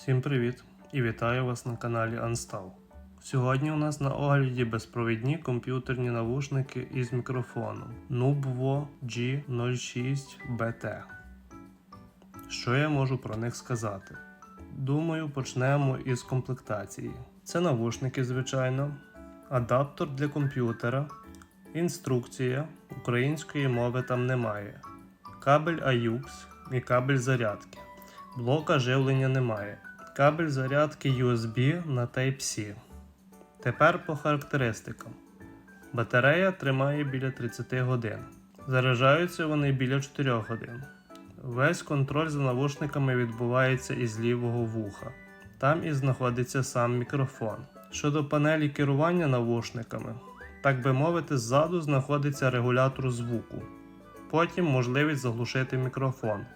Всім привіт і вітаю вас на каналі Unstav. Сьогодні у нас на огляді безпровідні комп'ютерні навушники із мікрофоном Nubvo G06BT. Що я можу про них сказати? Думаю, почнемо із комплектації. Це навушники, звичайно, адаптер для комп'ютера, інструкція, української мови там немає, кабель AUX і кабель зарядки. Блока живлення немає. Кабель зарядки USB на Type-C. Тепер по характеристикам. Батарея тримає біля 30 годин. Заряджаються вони біля 4 годин. Весь контроль за навушниками відбувається із лівого вуха. Там і знаходиться сам мікрофон. Щодо панелі керування навушниками, так би мовити, ззаду знаходиться регулятор звуку. Потім можливість заглушити мікрофон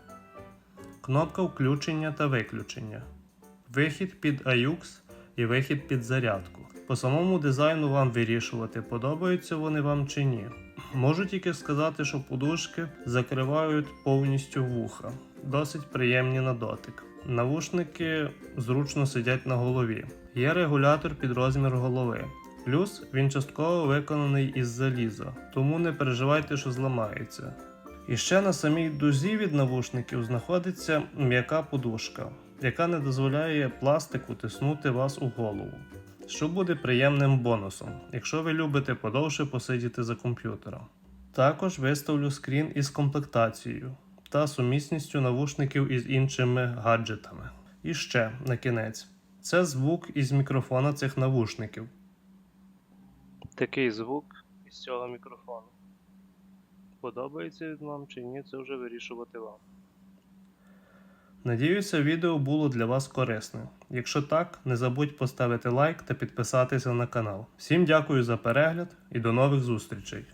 кнопка включення та виключення, вихід під AUX і вихід під зарядку. По самому дизайну вам вирішувати, подобаються вони вам чи ні. Можу тільки сказати, що подушки закривають повністю вуха, досить приємні на дотик. Навушники зручно сидять на голові. Є регулятор під розмір голови. Плюс він частково виконаний із заліза, тому не переживайте, що зламається. І ще на самій дузі від навушників знаходиться м'яка подушка, яка не дозволяє пластику тиснути вас у голову, що буде приємним бонусом, якщо ви любите подовше посидіти за комп'ютером. Також виставлю скрін із комплектацією та сумісністю навушників із іншими гаджетами. І ще на кінець. Це звук із мікрофона цих навушників. Такий звук із цього мікрофону. Подобається він вам чи ні, це вже вирішувати вам. Надіюся, відео було для вас корисним. Якщо так, не забудь поставити лайк та підписатися на канал. Всім дякую за перегляд і до нових зустрічей!